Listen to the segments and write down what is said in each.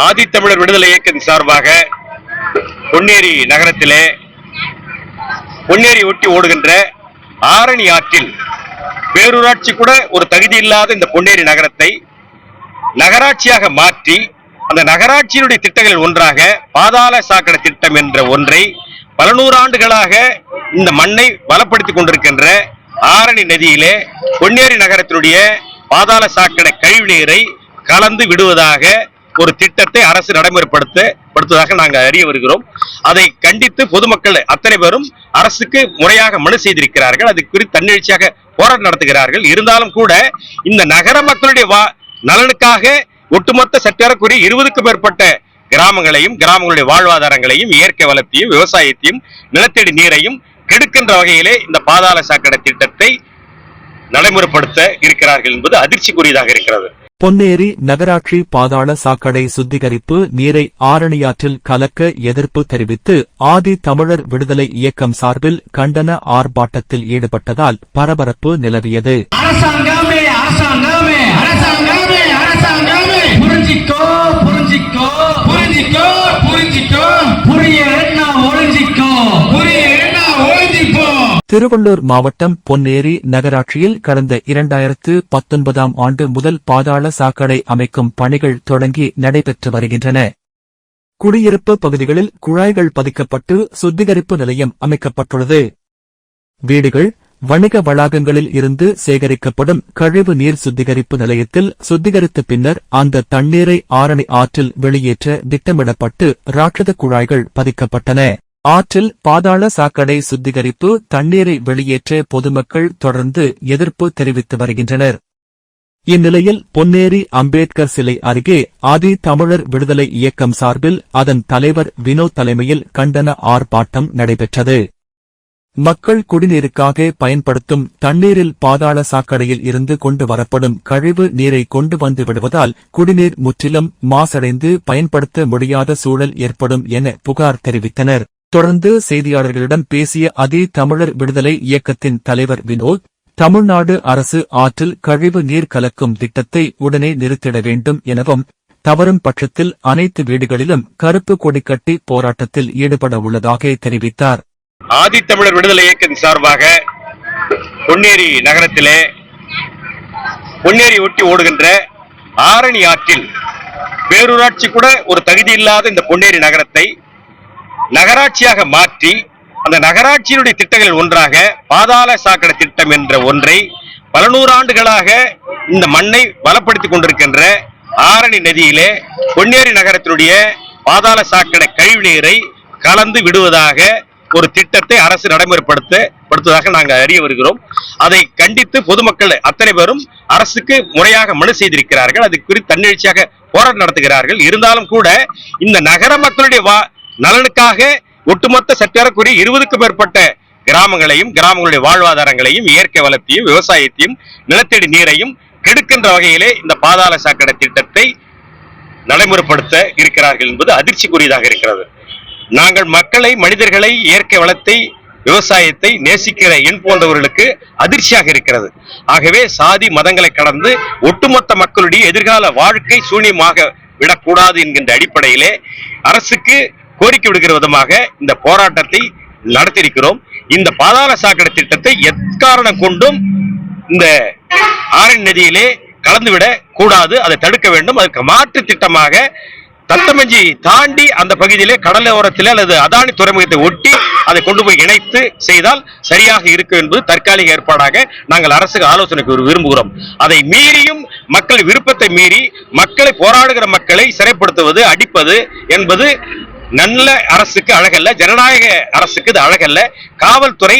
ஆதித்தமிழர் விடுதலை இயக்கத்தின் சார்பாக பொன்னேரி நகரத்திலே பொன்னேரி ஒட்டி ஓடுகின்ற ஆரணி ஆற்றில் பேரூராட்சி கூட ஒரு தகுதி இல்லாத இந்த பொன்னேரி நகரத்தை நகராட்சியாக மாற்றி அந்த நகராட்சியினுடைய திட்டங்களில் ஒன்றாக பாதாள சாக்கடை திட்டம் என்ற ஒன்றை பல நூறு ஆண்டுகளாக இந்த மண்ணை வளப்படுத்திக் கொண்டிருக்கின்ற ஆரணி நதியிலே பொன்னேரி நகரத்தினுடைய பாதாள சாக்கடை கழிவு நீரை கலந்து விடுவதாக ஒரு திட்டத்தை அரசு நடைமுறைப்படுத்த படுத்துவதாக நாங்கள் அறிய வருகிறோம். அதை கண்டித்து பொதுமக்கள் அத்தனை பேரும் அரசுக்கு முறையாக மனு செய்திருக்கிறார்கள். அது குறித்து தன்னெழுச்சியாக போராட்டம் நடத்துகிறார்கள். இருந்தாலும் கூட இந்த நகர மக்களுடைய வா நலனுக்காக ஒட்டுமொத்த சற்றேறக்குரிய இருபதுக்கும் மேற்பட்ட கிராமங்களையும் கிராமங்களுடைய வாழ்வாதாரங்களையும் இயற்கை வளத்தையும் விவசாயத்தையும் நிலத்தடி நீரையும் கெடுக்கின்ற வகையிலே இந்த பாதாள சாக்கடை திட்டத்தை நடைமுறைப்படுத்த இருக்கிறார்கள் என்பது அதிர்ச்சிக்குரியதாக இருக்கிறது. பொன்னேரி நகராட்சி பாதாள சாக்கடை சுத்திகரிப்பு நீரை ஆரணியாற்றில் கலக்க எதிர்ப்பு தெரிவித்து ஆதி தமிழர் விடுதலை இயக்கம் சார்பில் கண்டன ஆர்ப்பாட்டத்தில் ஈடுபட்டதால் பரபரப்பு நிலவியது. புரிஞ்சிக்கோ புரிஞ்சிக்கோ புரிஞ்சிக்கோ புரிஞ்சிக்கோ. புரியல திருவள்ளூர் மாவட்டம் பொன்னேரி நகராட்சியில் கடந்த இரண்டாயிரத்து பத்தொன்பதாம் ஆண்டு முதல் பாதாள சாக்கடை அமைக்கும் பணிகள் தொடங்கி நடைபெற்று வருகின்றன. குடியிருப்பு பகுதிகளில் குழாய்கள் பதிக்கப்பட்டு சுத்திகரிப்பு நிலையம் அமைக்கப்பட்டுள்ளது. வீடுகள் வணிக வளாகங்களில் இருந்து சேகரிக்கப்படும் கழிவு நீர் சுத்திகரிப்பு நிலையத்தில் சுத்திகரித்த பின்னர் அந்த தண்ணீரை ஆரணி ஆற்றில் வெளியேற்ற திட்டமிடப்பட்டு ராட்சத குழாய்கள் பதிக்கப்பட்டன. ஆற்றில் பாதாள சாக்கடை சுத்திகரிப்பு தண்ணீரை வெளியேற்ற பொதுமக்கள் தொடர்ந்து எதிர்ப்பு தெரிவித்து வருகின்றனர். இந்நிலையில் பொன்னேரி அம்பேத்கர் சிலை அருகே ஆதி தமிழர் விடுதலை இயக்கம் சார்பில் அதன் தலைவர் வினோத் தலைமையில் கண்டன ஆர்ப்பாட்டம் நடைபெற்றது. மக்கள் குடிநீருக்காக பயன்படுத்தும் தண்ணீரில் பாதாள சாக்கடையில் இருந்து கொண்டு வரப்படும் கழிவு நீரை கொண்டு வந்து விடுவதால் குடிநீர் முற்றிலும் மாசடைந்து பயன்படுத்த முடியாத சூழல் ஏற்படும் என புகார் தெரிவித்தனர். தொடர்ந்து செய்தியாளர்களிடம் பேசிய அதே தமிழர் விடுதலை இயக்கத்தின் தலைவர் வினோத் தமிழ்நாடு அரசு ஆற்றில் கழிவு நீர் கலக்கும் திட்டத்தை உடனே நிறுத்திட வேண்டும் எனவும் தவறும் பட்சத்தில் அனைத்து வீடுகளிலும் கருப்பு கொடி கட்டி போராட்டத்தில் ஈடுபட உள்ளதாக தெரிவித்தார். ஆதித்தமிழர் விடுதலை இயக்கத்தின் சார்பாக பொன்னேரி நகரத்திலே பொன்னேரி ஒட்டி ஓடுகின்ற ஆரணி ஆற்றில் பேரூராட்சி கூட ஒரு தகுதி இல்லாத இந்த பொன்னேரி நகரத்தை நகராட்சியாக மாற்றி அந்த நகராட்சியினுடைய திட்டங்களில் ஒன்றாக பாதாள சாக்கடை திட்டம் என்ற ஒன்றை பல நூறு ஆண்டுகளாக இந்த மண்ணை வளப்படுத்திக் கொண்டிருக்கின்ற ஆரணி நதியிலே பொன்னேரி நகரத்தினுடைய பாதாள சாக்கடை கழிவு நீரை கலந்து விடுவதாக ஒரு திட்டத்தை அரசு நடைமுறைப்படுத்தப்படுத்துவதாக நாங்கள் அறிய வருகிறோம். அதை கண்டித்து பொதுமக்கள் அத்தனை பேரும் அரசுக்கு முறையாக மனு செய்திருக்கிறார்கள். அது குறித்து தன்னெழுச்சியாக போராட்டம் நடத்துகிறார்கள். இருந்தாலும் கூட இந்த நகர மக்களுடைய நலனுக்காக ஒட்டுமொத்த சற்றேறக்குரிய இருபதுக்கும் மேற்பட்ட கிராமங்களையும் கிராமங்களுடைய வாழ்வாதாரங்களையும் இயற்கை வளத்தையும் விவசாயத்தையும் நிலத்தடி நீரையும் கெடுக்கின்ற வகையிலே இந்த பாதாள சாக்கடை திட்டத்தை நடைமுறைப்படுத்த இருக்கிறார்கள் என்பது அதிர்ச்சிக்குரியதாக இருக்கிறது. நாங்கள் மக்களை மனிதர்களை இயற்கை வளத்தை விவசாயத்தை நேசிக்கிற எண் போன்றவர்களுக்கு அதிர்ச்சியாக இருக்கிறது. ஆகவே சாதி மதங்களை கடந்து ஒட்டுமொத்த மக்களுடைய எதிர்கால வாழ்க்கை சூன்யமாக விடக்கூடாது என்கின்ற அடிப்படையிலே அரசுக்கு கோரிக்கை விடுகிற விதமாக இந்த போராட்டத்தை நடத்தியிருக்கிறோம். இந்த பாதாள சாக்கடை திட்டத்தை எக்காரணம் கொண்டும் இந்த ஆரண் நதியிலே கலந்துவிட கூடாது அதை தடுக்க வேண்டும். அதற்கு மாற்று திட்டமாக தத்தமஞ்சி தாண்டி அந்த பகுதியிலே கடலோரத்தில் அல்லது அதானி துறைமுகத்தை ஒட்டி அதை கொண்டு போய் இணைத்து செய்தால் சரியாக இருக்கும் என்பது தற்காலிக ஏற்பாடாக நாங்கள் அரசுக்கு ஆலோசனைக்கு விரும்புகிறோம். அதை மீறியும் மக்கள் விருப்பத்தை மீறி மக்களை போராடுகிற மக்களை சிறைப்படுத்துவது அடிப்பது என்பது நல்ல அரசுக்கு அழகல்ல ஜனநாயக அரசுக்கு இது அழகல்ல. காவல்துறை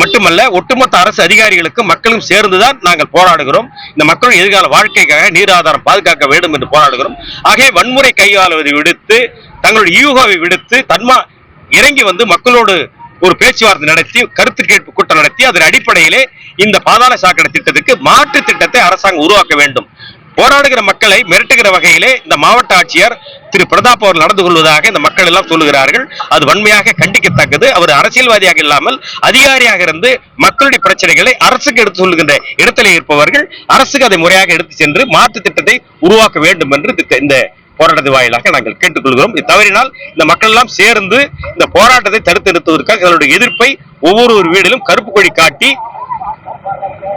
மட்டுமல்ல ஒட்டுமொத்த அரசு அதிகாரிகளுக்கு மக்களும் சேர்ந்துதான் நாங்கள் போராடுகிறோம். இந்த மக்களின் எதிர்கால வாழ்க்கைக்காக நீர் ஆதாரம் பாதுகாக்க வேண்டும் என்று போராடுகிறோம். ஆகவே வன்முறை கையாளுவதை விடுத்து தங்களுடைய யூகாவை விடுத்து தன்மா இறங்கி வந்து மக்களோடு ஒரு பேச்சுவார்த்தை நடத்தி கருத்து கேட்பு கூட்டம் நடத்தி அதன் அடிப்படையிலே இந்த பாதாள சாக்கடை திட்டத்துக்கு மாற்று திட்டத்தை அரசாங்கம் உருவாக்க வேண்டும். போராடுகிற மக்களை மிரட்டுகிற வகையிலே இந்த மாவட்ட ஆட்சியர் திரு பிரதாப் அவர்கள் நடந்து கொள்வதாக இந்த மக்கள் எல்லாம் சொல்லுகிறார்கள். அது வன்மையாக கண்டிக்கத்தக்கது. அவர் அரசியல்வாதியாக இல்லாமல் அதிகாரியாக இருந்து மக்களுடைய பிரச்சனைகளை அரசுக்கு எடுத்து சொல்லுகின்ற இடத்திலே இருப்பவர்கள் அரசுக்கு அதை முறையாக எடுத்து சென்று மாற்று திட்டத்தை உருவாக்க வேண்டும் என்று இந்த போராட்டத்தை வாயிலாக நாங்கள் கேட்டுக்கொள்கிறோம். இது தவறினால் இந்த மக்கள் எல்லாம் சேர்ந்து இந்த போராட்டத்தை தடுத்து நிறுத்துவதற்காக எங்களுடைய எதிர்ப்பை ஒவ்வொரு ஒரு வீடிலும் கருப்பு கொடி காட்டி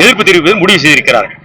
எதிர்ப்பு தெரிவிப்பது முடிவு செய்திருக்கிறார்கள்.